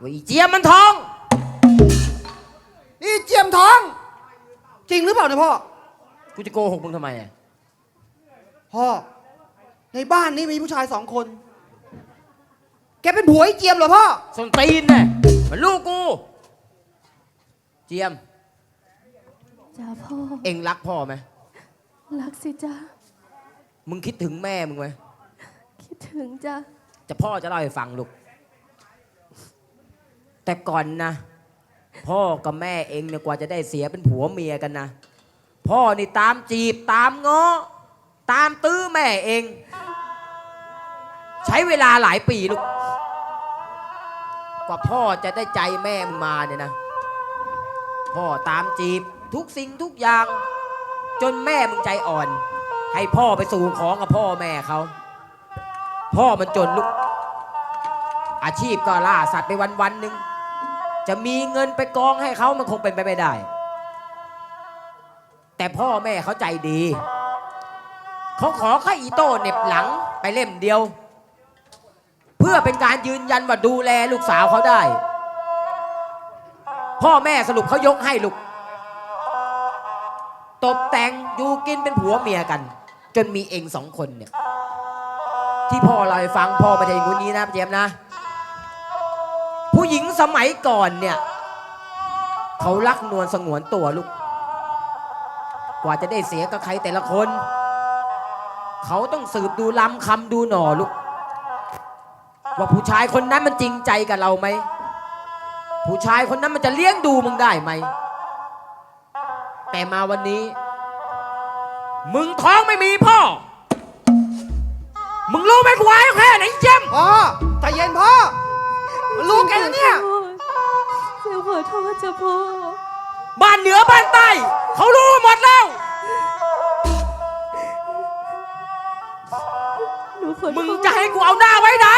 ว่าอีเจียมมันท้อง นี่เจียมท้อง จริงหรือเปล่าเนี่ยพ่อ กูจะโกหกมึงทำไมอะพ่อ ในบ้านนี้มีผู้ชายสองคน แกเป็นผัวไอ้เจียมเหรอพ่อ ส้นตีนเนี่ยมันลูกกู เจียม จ้าพ่อ เอ็งรักพ่อไหม รักสิจ้ามึงคิดถึงแม่มึงไหม คิดถึงจ้า จะพ่อจะเล่าให้ฟังลูก แต่ก่อนนะ พ่อกับแม่เองเนี่ยกว่าจะได้เสียเป็นผัวเมียกันนะ พ่อนี่ตามจีบตามง้อ ตามตื้อแม่เอง ใช้เวลาหลายปีลูก กว่าพ่อจะได้ใจแม่มึงมาเนี่ยนะ พ่อตามจีบทุกสิ่งทุกอย่าง จนแม่มึงใจอ่อน ให้พ่อไปสู่ของกับพ่อแม่เขาพ่อมันจนลูกอาชีพก็ล่าสัตว์ไปวันวันหนึ่ง จะมีเงินไปกองให้เขามันคงเป็นไปไม่ได้ แต่พ่อแม่เขาใจดี เขาขอแค่อีโต้เน็บหลังไปเล่มเดียว เพื่อเป็นการยืนยันว่าดูแลลูกสาวเขาได้ พ่อแม่สรุปเขายกให้ลูก ตบแต่งอยู่กินเป็นผัวเมียกัน จนมีเองสองคนเนี่ยที่พ่อเราให้ฟังพ่อไม่ใช่อย่างนี้นะเจมนะ หญิงสมัยก่อนเนี่ย เขารักนวลสงวนตัวลูก กว่าจะได้เสียกับใครแต่ละคน เขาต้องสืบดูลำคำดูหน่อลูก ว่าผู้ชายคนนั้นมันจริงใจกับเราไหม ผู้ชายคนนั้นมันจะเลี้ยงดูมึงได้ไหม แต่มาวันนี้ มึงท้องไม่มีพ่อ มึงรู้ไหมกูอายแค่ไหนเจมส์พ่อใจเย็นพ่อ มันลูกแกนะเนี่ยเจียมขอโทษจ้าพ่อ บ้านเหนือบ้านใต้ เขารู้หมดแล้ว หนูขอโทษมึงจะให้กูเอาหน้าไว้ไหน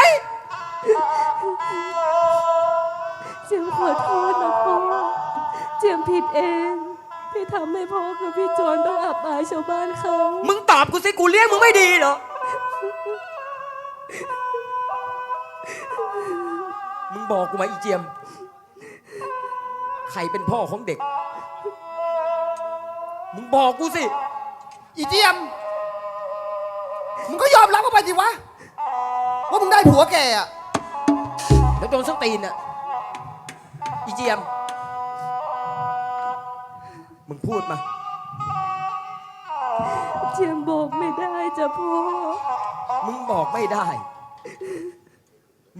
เจียมขอโทษนะพ่อ เจียมผิดเอง ที่ทำให้พ่อกับพี่จวนต้องอับอายชาวบ้านเขา มึงตอบกูสิกูเลี้ยงมึงไม่ดีเหรอ บอกกูมาอีเจียม ใครเป็นพ่อของเด็ก มึงบอกกูสิ อีเจียม มึงก็ยอมรับเข้าไปสิวะ ว่ามึงได้ผัวแกอะแล้วโดนส้นตีนอะอีเจียม มึงพูดมา เจียมบอกไม่ได้จ้ะพ่อ มึงบอกไม่ได้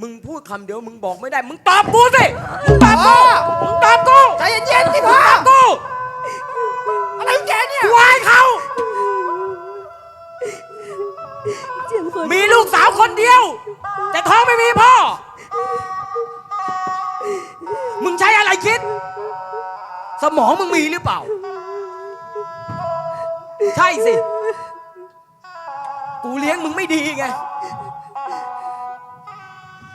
มึงพูดคำเดียวมึงบอกไม่ได้ มึงตอบกูสิ มึงตอบกู มึงตอบกูใจเย็นๆสิพ่อ ตอบกูอะไรของแกเนี่ยกูอายเขา เจียมขอโทษมีลูกสาวคนเดียว แต่ท้องไม่มีพ่อ มึงใช้อะไรคิด สมองมึงมีหรือเปล่า ใช่สิ กูเลี้ยงมึงไม่ดีไง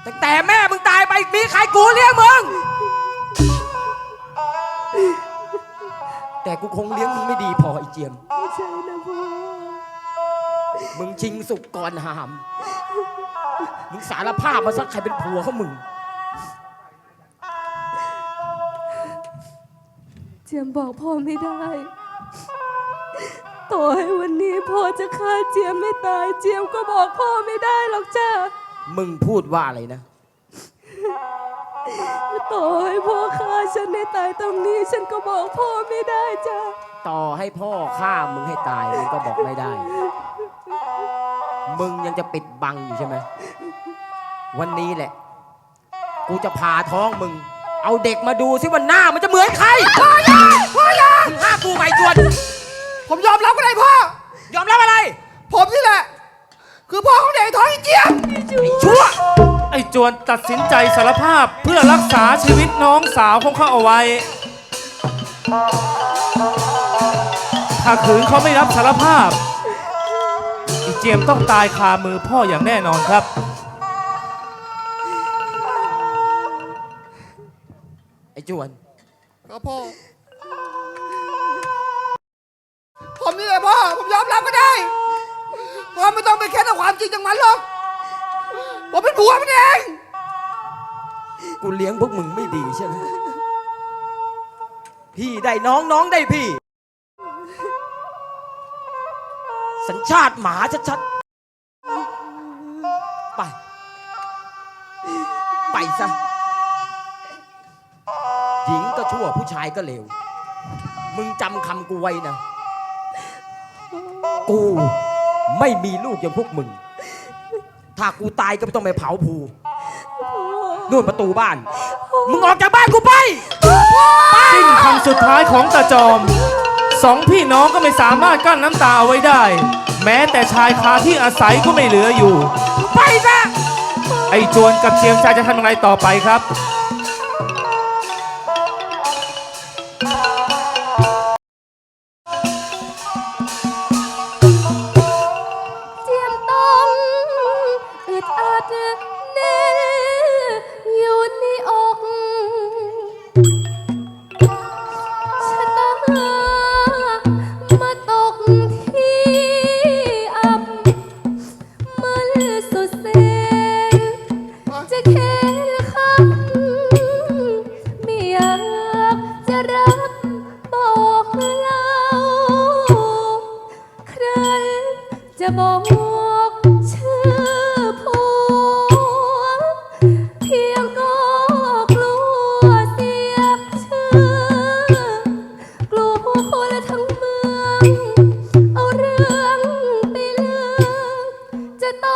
ตั้งแต่แม่มึงตายไปมีใครกูเลี้ยงมึง แต่กูคงเลี้ยงมึงไม่ดีพอไอ้เจียม ไม่ใช่นะพ่อมึงชิงสุกก่อนหาม มึงสารภาพมาสักใครเป็นผัวเขามึง เจียมบอกพ่อไม่ได้ ต่อให้วันนี้พ่อจะฆ่าเจียมไม่ตาย เจียมก็บอกพ่อไม่ได้หรอกจ้า มึงพูดว่าอะไรนะ ต่อให้พ่อฆ่าฉันให้ตายตรงนี้ ฉันก็บอกพ่อไม่ได้จ้าต่อให้พ่อฆ่ามึงให้ตายมึงก็บอกไม่ได้ มึงยังจะปิดบังอยู่ใช่ไหม วันนี้แหละ กูจะผ่าท้องมึง เอาเด็กมาดูสิว่าหน้ามันจะเหมือนใครพ่อยาพ่อยามึงฆ่ากูไปจวน ผมยอมรับก็ได้พ่อ ยอมรับอะไร ผมนี่แหละ คือพ่อของเด็กท้องอีเจียมไอ้ชั่วไอ้จวนตัดสินใจสารภาพเพื่อรักษาชีวิตน้องสาวของเขาเอาไว้ ถ้าขืนเขาไม่รับสารภาพอีเจียมต้องตายคามือพ่ออย่างแน่นอนครับ ไอ้จวน ครับพ่อ ผมนี่แหละพ่อ ผมยอมรับก็ได้ พ่อไม่ต้องไปแค้นเอาความจริงจากมันหรอกผมเป็นผัวมันเองกกูเลี้ยงพวกมึงไม่ดีใช่ไหมพี่ได้น้องน้องได้พี่ สัญชาติหมาชัดๆ ไป ไปซะ หญิงก็ชั่วผู้ชายก็เลว มึงจำคำกูไว้นะ กู ไม่มีลูกอย่างพวกมึง ถ้ากูตายก็ไม่ต้องไปเผาภูนู่นประตูบ้าน มึงออกจากบ้านกูไป สิ้นคำสุดท้ายของตาจอม สองพี่น้องก็ไม่สามารถกั้นน้ำตาเอาไว้ได้ แม้แต่ชายคาที่อาศัยก็ไม่เหลืออยู่ ไปซะ ไอ้จวนกับเจียมชายจะทำอย่างไรต่อไปครับ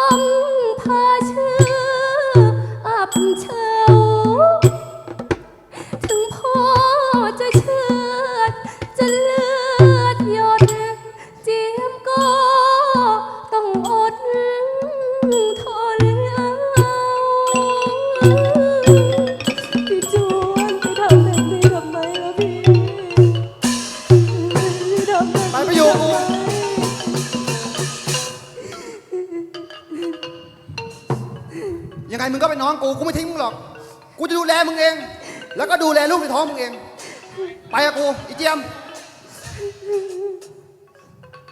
จะต้องพาชื่อ ยังไงมึงก็เป็นน้องกู กูไม่ทิ้งมึงหรอก กูจะดูแลมึงเอง แล้วก็ดูแลลูกในท้องมึงเอง ไปกับกูอีเจียม